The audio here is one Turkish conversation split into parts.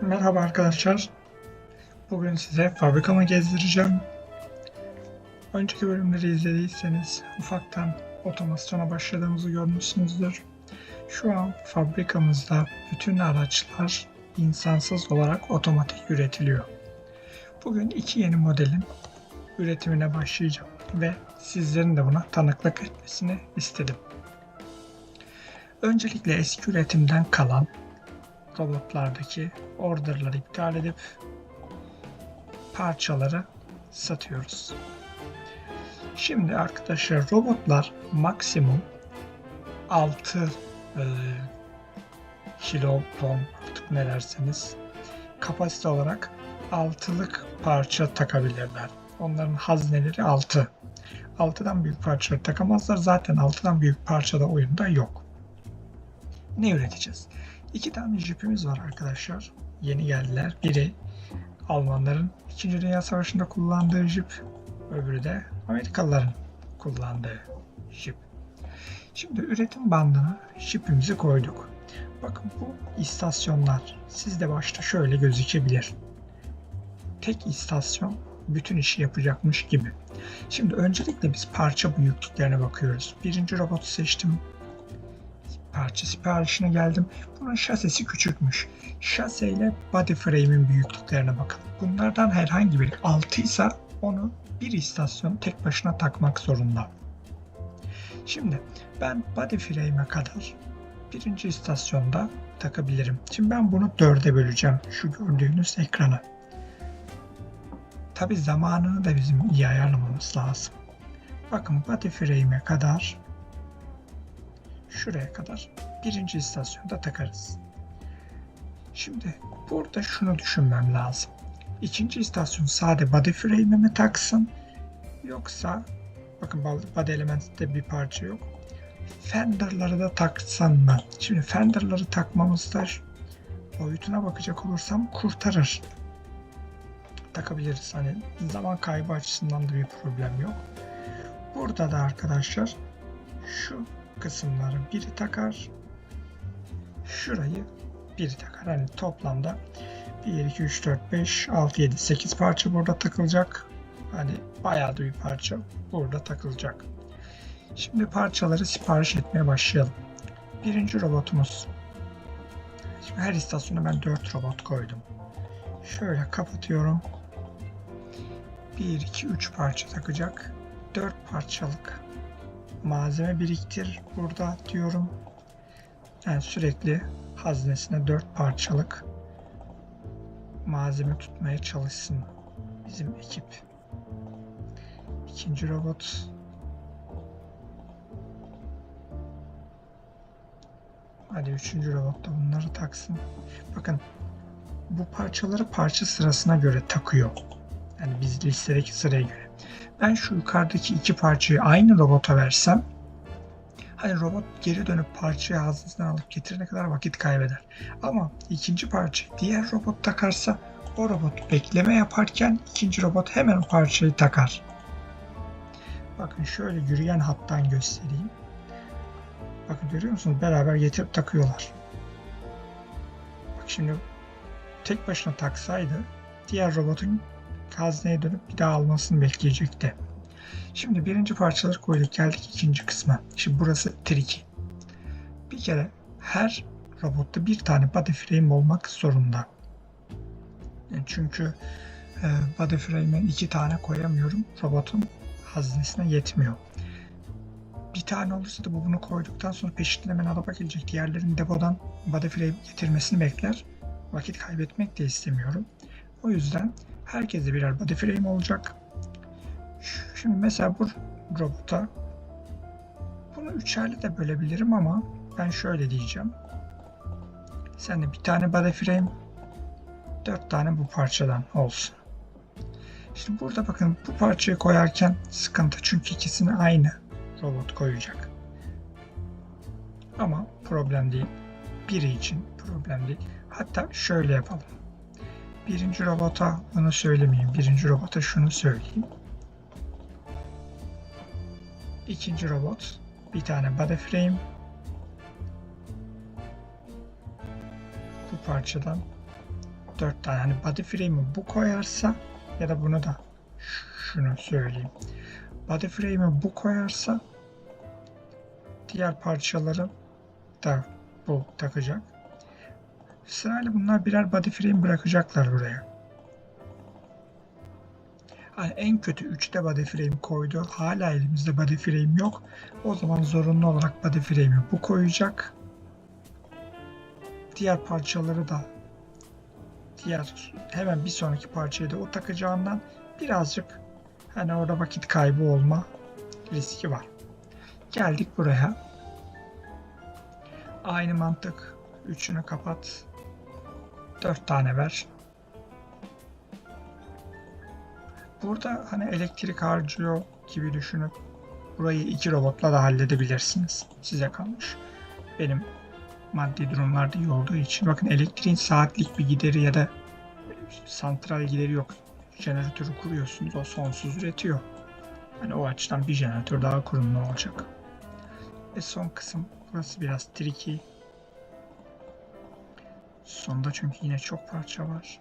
Merhaba arkadaşlar. Bugün size fabrikamı gezdireceğim. Önceki bölümleri izlediyseniz ufaktan otomasyona başladığımızı görmüşsünüzdür. Şu an fabrikamızda bütün araçlar insansız olarak otomatik üretiliyor. Bugün iki yeni modelin üretimine başlayacağım ve sizlerin de buna tanıklık etmesini istedim. Öncelikle eski üretimden kalan robotlardaki orderları iptal edip parçaları satıyoruz. Şimdi arkadaşlar robotlar maksimum 6 e, kiloton artık ne derseniz kapasite olarak 6'lık parça takabilirler. Onların hazneleri 6. 6'dan büyük parçaları takamazlar. Zaten 6'dan büyük parça da oyunda yok. Ne üreteceğiz? İki tane jipimiz var arkadaşlar. Yeni geldiler. Biri Almanların 2. Dünya Savaşı'nda kullandığı jip. Öbürü de Amerikalıların kullandığı jip. Şimdi üretim bandına jipimizi koyduk. Bakın bu istasyonlar sizde başta şöyle gözükebilir. Tek istasyon bütün işi yapacakmış gibi. Şimdi öncelikle biz parça büyüklüklerine bakıyoruz. Birinci robotu seçtim parça siparişine geldim. Bunun şasisi küçükmüş. Şase ile body frame'in büyüklüklerine bakalım. Bunlardan herhangi biri 6 ise onu bir istasyon tek başına takmak zorunda. Şimdi ben body frame'e kadar birinci istasyonda takabilirim. Şimdi ben bunu dörde böleceğim. Şu gördüğünüz ekranı. Tabi zamanını da bizim iyi ayarlamamız lazım. Bakın body frame'e kadar şuraya kadar birinci istasyonda takarız. Şimdi burada şunu düşünmem lazım. İkinci istasyon sade body frame'e mi taksın yoksa bakın body elementte bir parça yok. Fender'ları da taksam mı? Şimdi fender'ları takmamızda boyutuna bakacak olursam kurtarır. Takabiliriz. Hani zaman kaybı açısından da bir problem yok. Burada da arkadaşlar şu kısımları biri takar. Şurayı biri takar. Hani toplamda 1, 2, 3, 4, 5, 6, 7, 8 parça burada takılacak. Hani bayağı da bir parça burada takılacak. Şimdi parçaları sipariş etmeye başlayalım. Birinci robotumuz. Şimdi her istasyona ben 4 robot koydum. Şöyle kapatıyorum. 1, 2, 3 parça takacak. 4 parçalık malzeme biriktir burada diyorum. Yani sürekli haznesine dört parçalık malzeme tutmaya çalışsın bizim ekip. İkinci robot Hadi üçüncü robot da bunları taksın. Bakın bu parçaları parça sırasına göre takıyor. Yani biz listedeki sıraya göre. Ben şu yukarıdaki iki parçayı aynı robota versem hani robot geri dönüp parçayı ağzından alıp getirene kadar vakit kaybeder. Ama ikinci parçayı diğer robot takarsa o robot bekleme yaparken ikinci robot hemen o parçayı takar. Bakın şöyle yürüyen hattan göstereyim. Bakın görüyor musunuz? Beraber getirip takıyorlar. Bak şimdi tek başına taksaydı diğer robotun hazneye dönüp bir daha almasını bekleyecekti. Şimdi birinci parçaları koyduk geldik ikinci kısma. Şimdi burası tricky. Bir kere her robotta bir tane body frame olmak zorunda. Çünkü e, body frame'e iki tane koyamıyorum. Robotun haznesine yetmiyor. Bir tane olursa da bu bunu koyduktan sonra peşinden hemen araba gelecek. Diğerlerinin depodan body frame getirmesini bekler. Vakit kaybetmek de istemiyorum. O yüzden Herkese birer body frame olacak. Şimdi mesela bu robota bunu üçerli de bölebilirim ama ben şöyle diyeceğim. Sen de bir tane body frame dört tane bu parçadan olsun. Şimdi burada bakın bu parçayı koyarken sıkıntı çünkü ikisini aynı robot koyacak. Ama problem değil. Biri için problem değil. Hatta şöyle yapalım. Birinci robota bunu söylemeyeyim. Birinci robota şunu söyleyeyim. İkinci robot bir tane body frame bu parçadan 4 tane. Yani body frame'i bu koyarsa ya da bunu da şunu söyleyeyim. Body frame'i bu koyarsa diğer parçaları da bu takacak. Sırayla bunlar birer body frame bırakacaklar buraya. Yani en kötü 3'te body frame koydu. Hala elimizde body frame yok. O zaman zorunlu olarak body frame'i bu koyacak. Diğer parçaları da diğer hemen bir sonraki parçayı da o takacağından birazcık hani orada vakit kaybı olma riski var. Geldik buraya. Aynı mantık. Üçünü kapat. Dört tane ver. Burada hani elektrik harcıyor gibi düşünüp burayı iki robotla da halledebilirsiniz. Size kalmış. Benim maddi durumlarda iyi olduğu için. Bakın elektriğin saatlik bir gideri ya da santral gideri yok. Jeneratörü kuruyorsunuz o sonsuz üretiyor. Hani o açıdan bir jeneratör daha kurumlu olacak. Ve son kısım burası biraz tricky. Sonda çünkü yine çok parça var.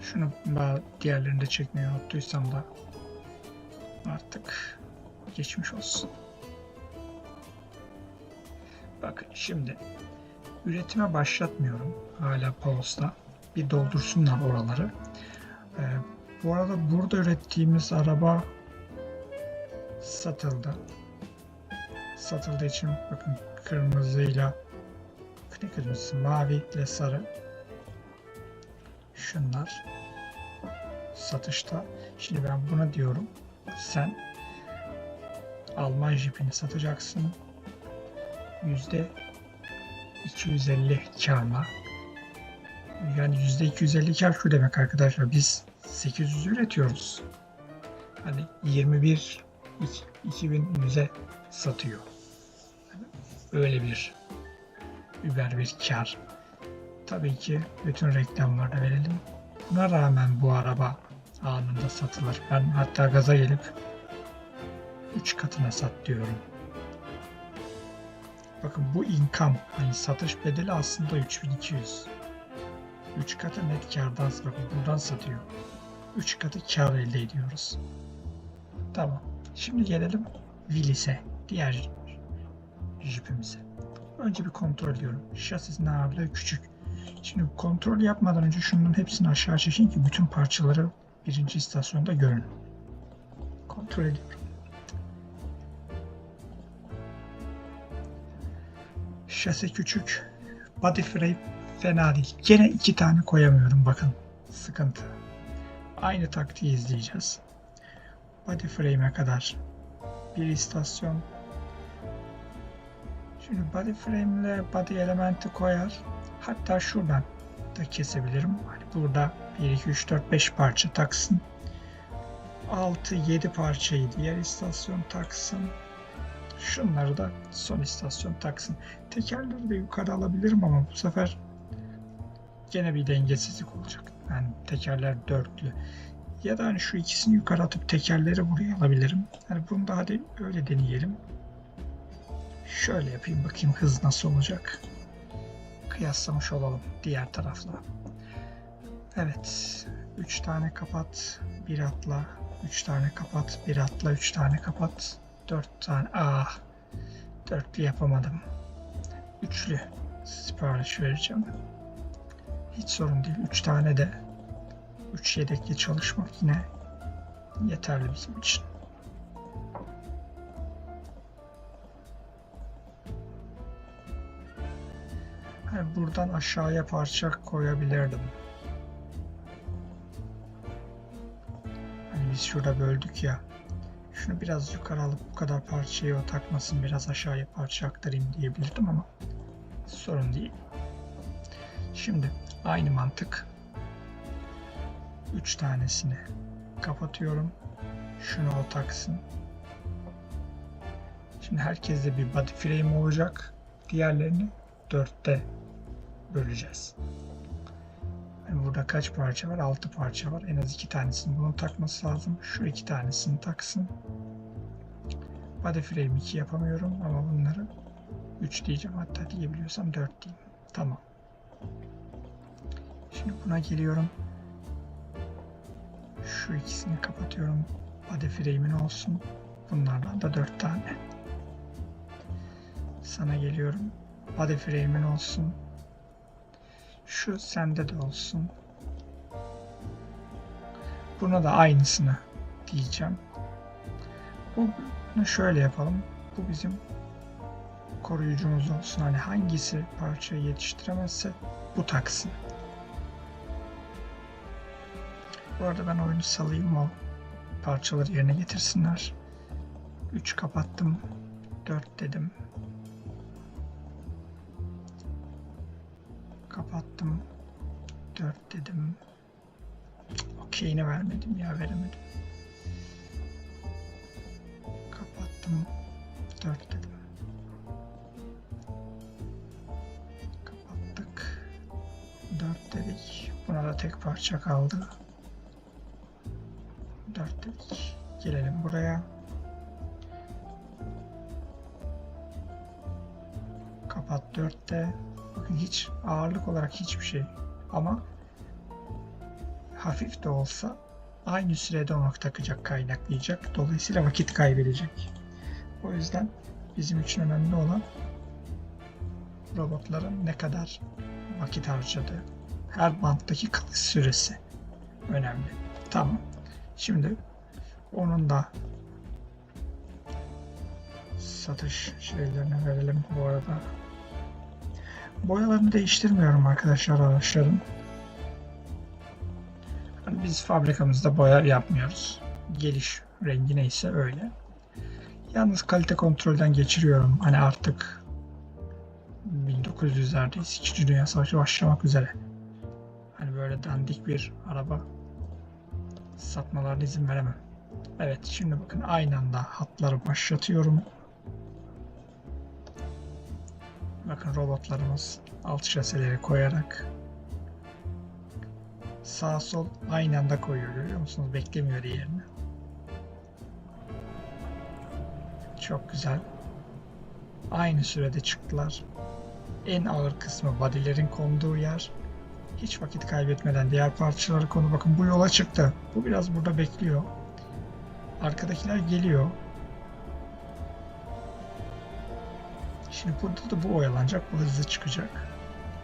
Şunu ba- diğerlerinde çekmeyi unuttuysam da artık geçmiş olsun. Bakın şimdi üretime başlatmıyorum hala pause'da. Bir doldursunlar oraları. Ee, bu arada burada ürettiğimiz araba satıldı. Satıldığı için bakın kırmızıyla ne kırmızısı mavi ile sarı şunlar satışta. Şimdi ben buna diyorum. Sen Alman jipini satacaksın. Yüzde 250 karla. Yani yüzde 250 kar şu demek arkadaşlar. Biz 800 üretiyoruz. Hani 21 2100'e satıyor. Yani öyle bir über bir kar. Tabii ki bütün reklamlarda verelim. Buna rağmen bu araba anında satılır. Ben hatta gaza gelip 3 katına sat diyorum. Bakın bu income hani satış bedeli aslında 3200. 3 katı net kardan bakın buradan satıyor. 3 katı kar elde ediyoruz. Tamam. Şimdi gelelim Willis'e. Diğer jipimize. Önce bir kontrol ediyorum. Şasisinin ağırlığı küçük. Şimdi kontrol yapmadan önce şunun hepsini aşağı çekin ki bütün parçaları birinci istasyonda görün. Kontrol ediyorum. Şase küçük. Body frame fena değil. Gene iki tane koyamıyorum bakın. Sıkıntı. Aynı taktiği izleyeceğiz. Body frame'e kadar bir istasyon. Şimdi body frame ile body elementi koyar. Hatta şuradan da kesebilirim. Hani burada 1, 2, 3, 4, 5 parça taksın. 6, 7 parçayı diğer istasyon taksın. Şunları da son istasyon taksın. Tekerleri de yukarı alabilirim ama bu sefer gene bir dengesizlik olacak. Yani tekerler dörtlü. Ya da hani şu ikisini yukarı atıp tekerleri buraya alabilirim. Yani bunu da hadi öyle deneyelim. Şöyle yapayım bakayım hız nasıl olacak. Kıyaslamış olalım diğer tarafla. Evet. 3 tane kapat, bir atla. 3 tane kapat, bir atla, 3 tane kapat. 4 tane. Ah. Dörtlü yapamadım. Üçlü sipariş vereceğim. Hiç sorun değil. 3 tane de 3 yedekli çalışmak yine yeterli bizim için. Yani buradan aşağıya parça koyabilirdim. Hani biz şurada böldük ya. Şunu biraz yukarı alıp bu kadar parçayı o takmasın biraz aşağıya parça aktarayım diyebilirdim ama sorun değil. Şimdi aynı mantık 3 tanesini kapatıyorum. Şunu o taksın. Şimdi herkeste bir body frame olacak. Diğerlerini 4'te böleceğiz. Yani Burada kaç parça var? 6 parça var. En az 2 tanesini bunu takması lazım. Şu iki tanesini taksın. Body frame 2 yapamıyorum ama bunları 3 diyeceğim. Hatta diyebiliyorsam 4 diyeyim. Tamam. Şimdi buna geliyorum. Şu ikisini kapatıyorum. Body frame'in olsun. Bunlardan da 4 tane. Sana geliyorum. Body frame'in olsun. Şu sende de olsun. Buna da aynısını diyeceğim. Bunu şöyle yapalım. Bu bizim koruyucumuz olsun. Hani hangisi parçayı yetiştiremezse bu taksın. Bu arada ben oyunu salayım o parçaları yerine getirsinler. 3 kapattım. 4 dedim. Kapattım. 4 dedim. Okeyini vermedim ya veremedim. Kapattım. 4 dedim. Kapattık. 4 dedik. Buna da tek parça kaldı. 4 dedik. Gelelim buraya. Kapat 4'te. Bakın hiç ağırlık olarak hiçbir şey. Ama hafif de olsa aynı sürede onu takacak, kaynaklayacak. Dolayısıyla vakit kaybedecek. O yüzden bizim için önemli olan robotların ne kadar vakit harcadığı. Her banttaki kalış süresi önemli. Tamam. Şimdi onun da satış şeylerine verelim bu arada. Boyalarını değiştirmiyorum arkadaşlar araçların. Hani biz fabrikamızda boya yapmıyoruz. Geliş rengi neyse öyle. Yalnız kalite kontrolden geçiriyorum. Hani artık 1900'lerdeyiz. İkinci Dünya Savaşı başlamak üzere. Hani böyle dandik bir araba satmalarına izin veremem. Evet şimdi bakın aynı anda hatları başlatıyorum. Bakın robotlarımız alt şaseleri koyarak sağ sol aynı anda koyuyor görüyor musunuz? Beklemiyor diğerini. Çok güzel. Aynı sürede çıktılar. En ağır kısmı body'lerin konduğu yer. Hiç vakit kaybetmeden diğer parçaları konu. Bakın bu yola çıktı. Bu biraz burada bekliyor. Arkadakiler geliyor. Şimdi burada da bu oyalanacak. Bu hızlı çıkacak.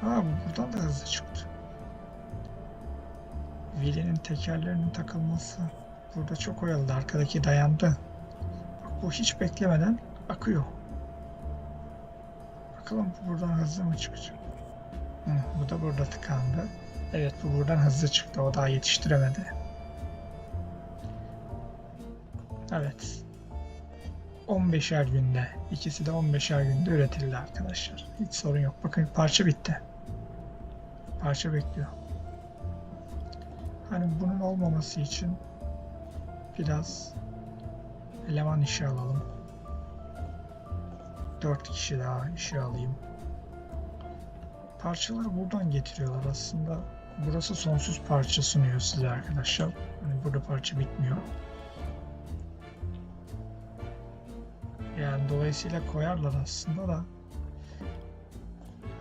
Aa bu buradan da hızlı çıktı. Vili'nin tekerlerinin takılması. Burada çok oyaladı. Arkadaki dayandı. Bak bu hiç beklemeden akıyor. Bakalım bu buradan hızlı mı çıkacak? Hı, bu da burada tıkandı. Evet bu buradan hızlı çıktı. O daha yetiştiremedi. Evet. 15'er günde. ikisi de 15'er günde üretildi arkadaşlar. Hiç sorun yok. Bakın parça bitti. Parça bekliyor. Hani bunun olmaması için biraz eleman işe alalım. 4 kişi daha işe alayım. Parçaları buradan getiriyorlar aslında. Burası sonsuz parça sunuyor size arkadaşlar. Hani burada parça bitmiyor. Yani dolayısıyla koyarlar aslında da.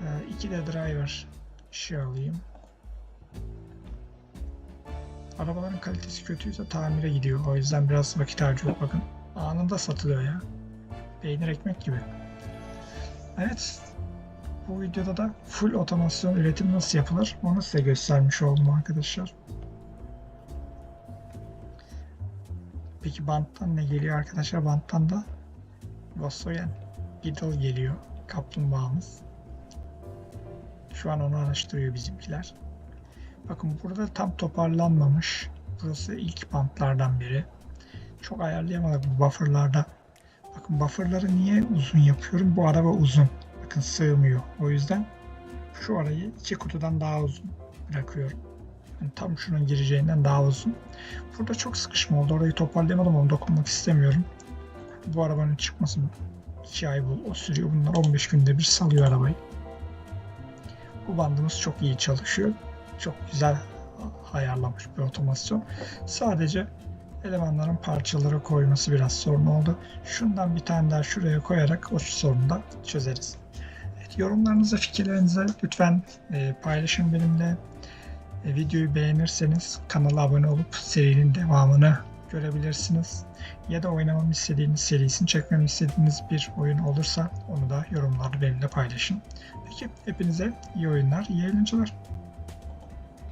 Ee, iki de driver işe alayım. Arabaların kalitesi kötüyse tamire gidiyor. O yüzden biraz vakit harcıyor. Bakın anında satılıyor ya. Peynir ekmek gibi. Evet. Bu videoda da full otomasyon üretim nasıl yapılır onu size göstermiş oldum arkadaşlar. Peki banttan ne geliyor arkadaşlar? Banttan da Volkswagen Beetle geliyor. Kaplumbağamız. Şu an onu araştırıyor bizimkiler. Bakın burada tam toparlanmamış. Burası ilk bantlardan biri. Çok ayarlayamadık bu bufferlarda. Bakın bufferları niye uzun yapıyorum? Bu araba uzun. Bakın sığmıyor. O yüzden şu arayı iki kutudan daha uzun bırakıyorum. Yani tam şunun gireceğinden daha uzun. Burada çok sıkışma oldu. Orayı toparlayamadım onu dokunmak istemiyorum. Bu arabanın çıkması 2 ay bul o sürüyor. Bunlar 15 günde bir salıyor arabayı. Bu bandımız çok iyi çalışıyor. Çok güzel ayarlamış bir otomasyon. Sadece elemanların parçaları koyması biraz sorun oldu. Şundan bir tane daha şuraya koyarak o sorunu da çözeriz. Yorumlarınızı, fikirlerinizi lütfen e, paylaşın benimle. E, videoyu beğenirseniz kanala abone olup serinin devamını görebilirsiniz. Ya da oynamamı istediğiniz serisini çekmemi istediğiniz bir oyun olursa onu da yorumlarda benimle paylaşın. Peki hepinize iyi oyunlar, iyi eğlenceler.